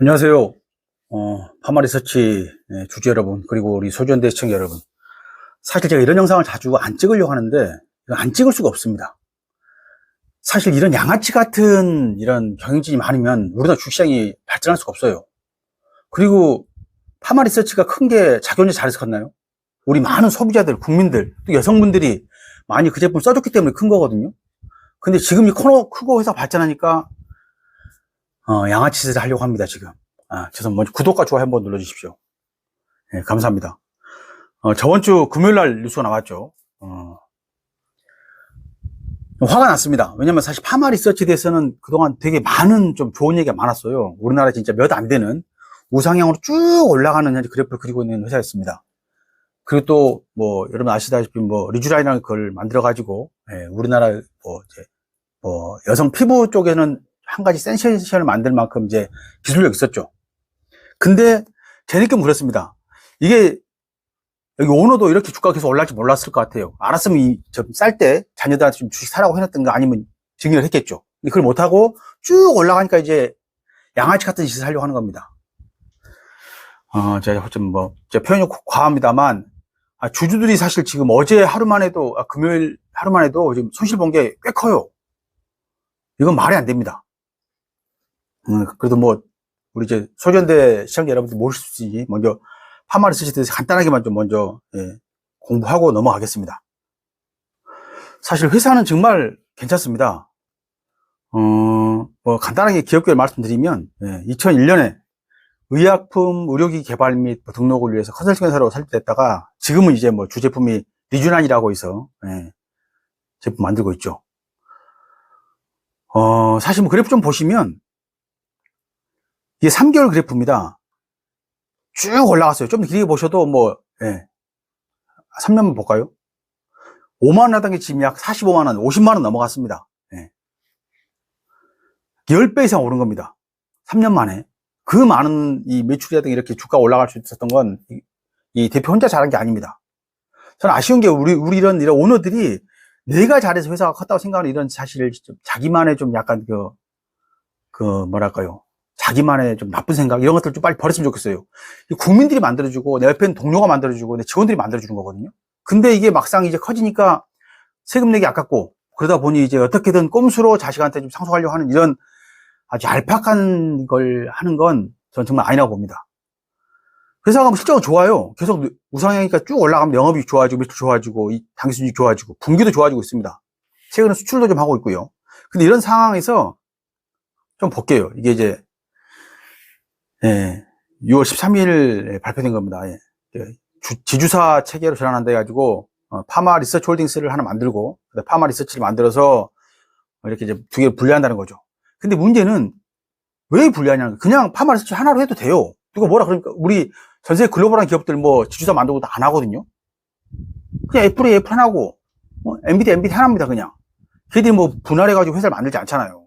안녕하세요. 어, 파마리서치 예, 주주 여러분, 그리고 우리 소주연대 시청자 여러분. 사실 제가 이런 영상을 자주 안 찍으려고 하는데, 안 찍을 수가 없습니다. 사실 이런 양아치 같은 이런 경영진이 많으면 우리나라 주시장이 발전할 수가 없어요. 그리고 파마리서치가 큰게 작용이 잘해서 컸나요? 우리 많은 소비자들, 국민들, 또 여성분들이 많이 그 제품을 써줬기 때문에 큰 거거든요. 근데 지금 이 코너 크고 회사 발전하니까 어, 양아치 짓을 하려고 합니다, 지금. 아, 죄송, 먼저 구독과 좋아요 한번 눌러주십시오. 예, 감사합니다. 어, 저번 주 금요일 날 뉴스가 나왔죠. 어, 화가 났습니다. 왜냐면 사실 파마 리서치에 대해서는 그동안 되게 많은 좀 좋은 얘기가 많았어요. 우리나라 진짜 몇 안 되는 우상향으로 쭉 올라가는 그래프를 그리고 있는 회사였습니다. 그리고 또, 뭐, 여러분 아시다시피 뭐, 리쥬라인이라는 걸 만들어 가지고, 예, 우리나라 뭐, 뭐, 여성 피부 쪽에는 한 가지 센세이션을 만들 만큼 이제 기술력이 있었죠. 근데 제 느낌은 그렇습니다. 이게 여기 오너도 이렇게 주가가 계속 올라갈지 몰랐을 것 같아요. 알았으면 이, 쌀때 자녀들한테 좀 주식 사라고 해놨던가 아니면 증여를 했겠죠. 근데 그걸 못하고 쭉 올라가니까 이제 양아치 같은 짓을 하려고 하는 겁니다. 어, 제가 좀 뭐, 제 표현이 과합니다만, 아, 주주들이 사실 지금 어제 하루만 해도, 아, 금요일 하루만 해도 지금 손실 본 게 꽤 커요. 이건 말이 안 됩니다. 음, 그래도 뭐, 우리 이제 소전대 시청자 여러분들 있지. 먼저 파마를 때 간단하게만 좀 먼저, 예, 공부하고 넘어가겠습니다. 사실 회사는 정말 괜찮습니다. 어, 뭐, 간단하게 기업계를 말씀드리면, 예, 2001년에 의약품 의료기 개발 및뭐 등록을 위해서 컨설팅 회사로 설립됐다가 지금은 이제 뭐 주제품이 리준안이라고 해서, 예, 제품 만들고 있죠. 어, 사실 뭐 그래프 좀 보시면 이게 3개월 그래프입니다. 쭉 올라갔어요. 좀더 길게 보셔도 뭐, 예. 3년만 볼까요? 5만원 하던 게 지금 약 45만원, 50만원 넘어갔습니다. 예. 10배 이상 오른 겁니다. 3년 만에. 그 많은 이 매출이라든가 이렇게 주가 올라갈 수 있었던 건, 이, 이 대표 혼자 잘한 게 아닙니다. 저는 아쉬운 게 우리, 우리 이런, 이런 오너들이 내가 잘해서 회사가 컸다고 생각하는 이런 사실을 좀 자기만의 좀 약간 그, 그 뭐랄까요. 자기만의 좀 나쁜 생각, 이런 것들 좀 빨리 버렸으면 좋겠어요. 이 국민들이 만들어주고, 내 옆에 동료가 만들어주고, 내 직원들이 만들어주는 거거든요. 근데 이게 막상 이제 커지니까 세금 내기 아깝고, 그러다 보니 이제 어떻게든 꼼수로 자식한테 좀 상속하려고 하는 이런 아주 얄팍한 걸 하는 건전 정말 아니라고 봅니다. 회사가 실적은 좋아요. 계속 우상향이니까 쭉 올라가면 영업이 좋아지고, 매출 좋아지고, 당기순이 좋아지고, 분기도 좋아지고 있습니다. 최근에 수출도 좀 하고 있고요. 근데 이런 상황에서 좀 볼게요. 이게 이제 예, 6월 13일 발표된 겁니다. 예. 주, 지주사 체계로 전환한다 해가지고, 어, 파마 리서치 홀딩스를 하나 만들고, 파마 리서치를 만들어서 이렇게 이제 두 개를 분리한다는 거죠. 근데 문제는 왜 분리하냐는 그냥 파마 리서치 하나로 해도 돼요. 누가 뭐라 그러니까, 우리 전세 글로벌한 기업들 뭐 지주사 만들고 다 안 하거든요. 그냥 애플이 애플 하나고, 뭐, 엔비디 엔비디 하나입니다, 그냥. 걔들이 뭐 분할해가지고 회사를 만들지 않잖아요.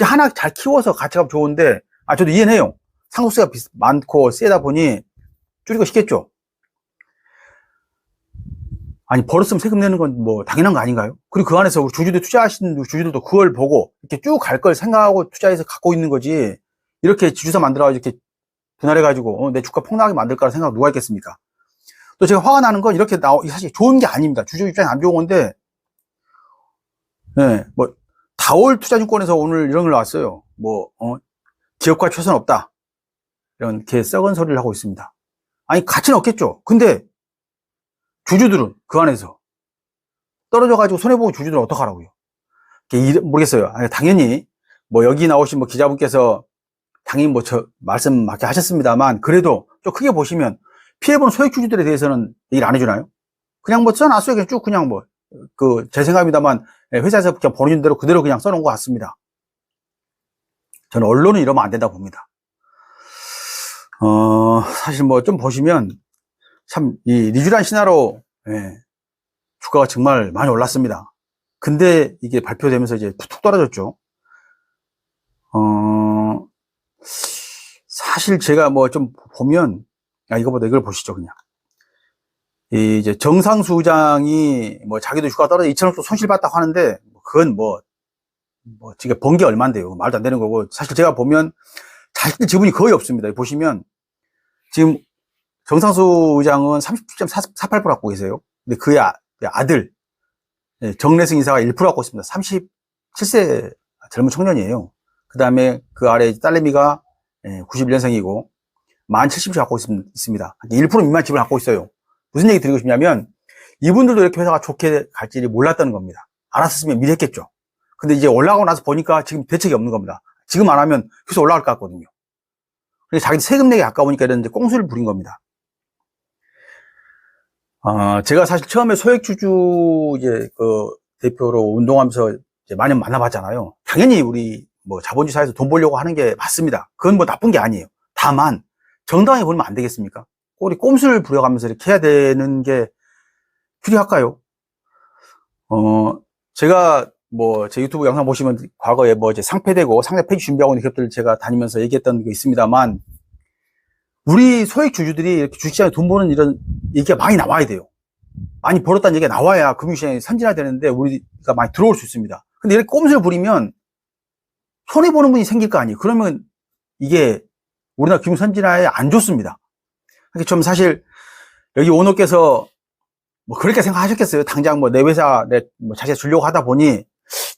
하나 잘 키워서 가치가 좋은데, 아, 저도 이해는 해요. 상속세가 비싸, 많고 세다 보니 줄이고 싶겠죠. 아니 벌었으면 세금 내는 건 뭐 당연한 거 아닌가요? 그리고 그 안에서 주주들 투자하시는 주주들도 그걸 보고 이렇게 쭉 갈 걸 생각하고 투자해서 갖고 있는 거지 이렇게 지주사 만들어가지고 이렇게 분할해 가지고 어, 내 주가 폭락하게 만들 거라 생각 누가 했겠습니까? 또 제가 화가 나는 건 이렇게 나오 사실 좋은 게 아닙니다. 주주 입장이 안 좋은 건데 네, 뭐 다올 투자증권에서 오늘 이런 걸 나왔어요. 뭐 어, 기업가 최선 없다. 개 썩은 소리를 하고 있습니다. 아니, 가치는 없겠죠. 근데 주주들은 그 안에서 떨어져가지고 손해보고 주주들은 어떡하라고요? 모르겠어요. 아니, 당연히 뭐 여기 나오신 뭐 기자분께서 당연히 뭐 저 말씀 맞게 하셨습니다만 그래도 좀 크게 보시면 피해본 소액 주주들에 대해서는 얘기를 안 해주나요? 그냥 뭐 써놨어요. 그냥 쭉 그냥 뭐 그 제 생각입니다만 회사에서 그냥 보내준 대로 그대로 그냥 써놓은 것 같습니다. 저는 언론은 이러면 안 된다고 봅니다. 어, 사실 뭐 좀 보시면 참 이 리쥬란 신화로 예, 주가가 정말 많이 올랐습니다. 근데 이게 발표되면서 이제 툭 떨어졌죠. 어, 사실 제가 뭐 좀 보면 아 이거보다 이걸 보시죠 그냥. 이 이제 정상수 장이 뭐 자기도 주가 떨어져 2천억 손실 봤다고 하는데 그건 뭐뭐 지금 번게 얼만데요 말도 안 되는 거고 사실 제가 보면 자식들 지분이 거의 없습니다. 보시면 지금 정상수 의장은 37.48% 갖고 계세요. 근데 그의 아, 아들 예, 정래승 이사가 1% 갖고 있습니다. 37세 젊은 청년이에요. 그 다음에 그 아래 딸내미가 91년생이고 만 70세 갖고 있- 있습니다. 1% 미만 지분을 갖고 있어요. 무슨 얘기 드리고 싶냐면 이분들도 이렇게 회사가 좋게 갈지를 몰랐다는 겁니다. 알았었으면 미리 했겠죠. 근데 이제 올라가고 나서 보니까 지금 대책이 없는 겁니다. 지금 안 하면 계속 올라갈 것 같거든요. 근데 자기 세금 내기 아까우니까 이제 꽁수를 부린 겁니다. 어, 제가 사실 처음에 소액주주 이제 그 대표로 운동하면서 이제 많이 만나봤잖아요. 당연히 우리 뭐 자본주의 사회에서 돈 벌려고 하는 게 맞습니다. 그건 뭐 나쁜 게 아니에요. 다만 정당하게 벌면 안 되겠습니까? 우리 꼼수를 부려가면서 이렇게 해야 되는 게 필요할까요? 어, 제가 뭐 제 유튜브 영상 보시면 과거에 뭐 이제 상패되고 상대 폐지 준비하고 있는 기업들 제가 다니면서 얘기했던 게 있습니다만 우리 소액 주주들이 이렇게 주식시장에 돈 버는 이런 얘기가 많이 나와야 돼요. 많이 벌었다는 얘기가 나와야 금융시장이 선진화 되는데 우리가 많이 들어올 수 있습니다. 근데 이렇게 꼼수를 부리면 손해 보는 분이 생길 거 아니에요. 그러면 이게 우리나라 금융 선진화에 안 좋습니다. 그러니까 좀 사실 여기 오너께서 뭐 그렇게 생각하셨겠어요. 당장 뭐 내 회사 내 뭐 자기가 주려고 하다 보니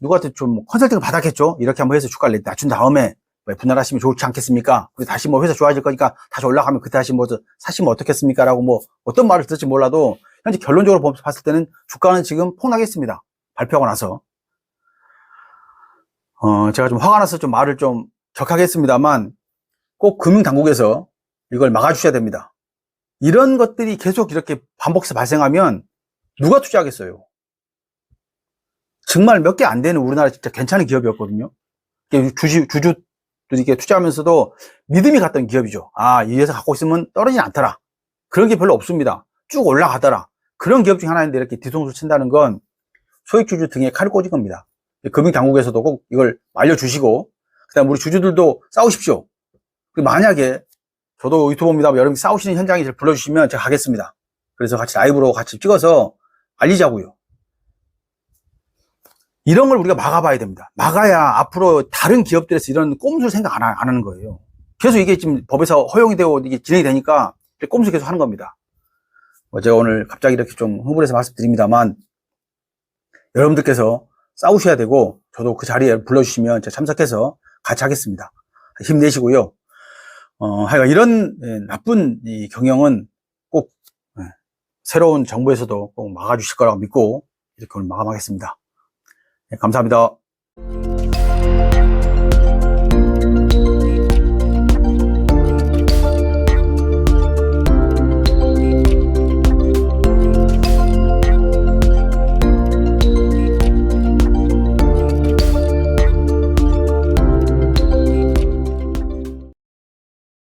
누구한테 좀 컨설팅을 받았겠죠. 이렇게 한번 해서 주가를 낮춘 다음에 뭐 분할하시면 좋지 않겠습니까? 그리고 다시 뭐 회사 좋아질 거니까 다시 올라가면 그때 다시 뭐 사시면 어떻겠습니까? 라고 뭐 어떤 말을 들을지 몰라도 현재 결론적으로 보- 봤을 때는 주가는 지금 폭락했습니다. 발표하고 나서. 어, 제가 좀 화가 나서 좀 말을 좀 격하게 했습니다만 꼭 금융당국에서 이걸 막아주셔야 됩니다. 이런 것들이 계속 이렇게 반복해서 발생하면 누가 투자하겠어요? 정말 몇 개 안 되는 우리나라 진짜 괜찮은 기업이었거든요. 주주, 주주들이 이렇게 투자하면서도 믿음이 갔던 기업이죠. 아, 이 회사 갖고 있으면 떨어지지 않더라. 그런 게 별로 없습니다. 쭉 올라가더라. 그런 기업 중 하나인데 이렇게 뒤통수를 친다는 건 소액 주주 등에 칼을 꽂은 겁니다. 금융 당국에서도 꼭 이걸 알려주시고, 그 다음 우리 주주들도 싸우십시오. 만약에 저도 유튜버입니다. 여러분이 싸우시는 현장에 불러주시면 제가 가겠습니다. 그래서 같이 라이브로 같이 찍어서 알리자고요. 이런 걸 우리가 막아봐야 됩니다. 막아야 앞으로 다른 기업들에서 이런 꼼수를 생각 안, 하- 안 하는 거예요. 계속 이게 지금 법에서 허용이 되고 이게 진행이 되니까 꼼수 계속 하는 겁니다. 뭐 제가 오늘 갑자기 이렇게 좀 흥분해서 말씀드립니다만 여러분들께서 싸우셔야 되고 저도 그 자리에 불러주시면 제가 참석해서 같이 하겠습니다. 힘내시고요. 어, 하여간 이런 예, 나쁜 이 경영은 꼭 예, 새로운 정부에서도 꼭 막아주실 거라고 믿고 이렇게 오늘 마감하겠습니다. 예, 감사합니다.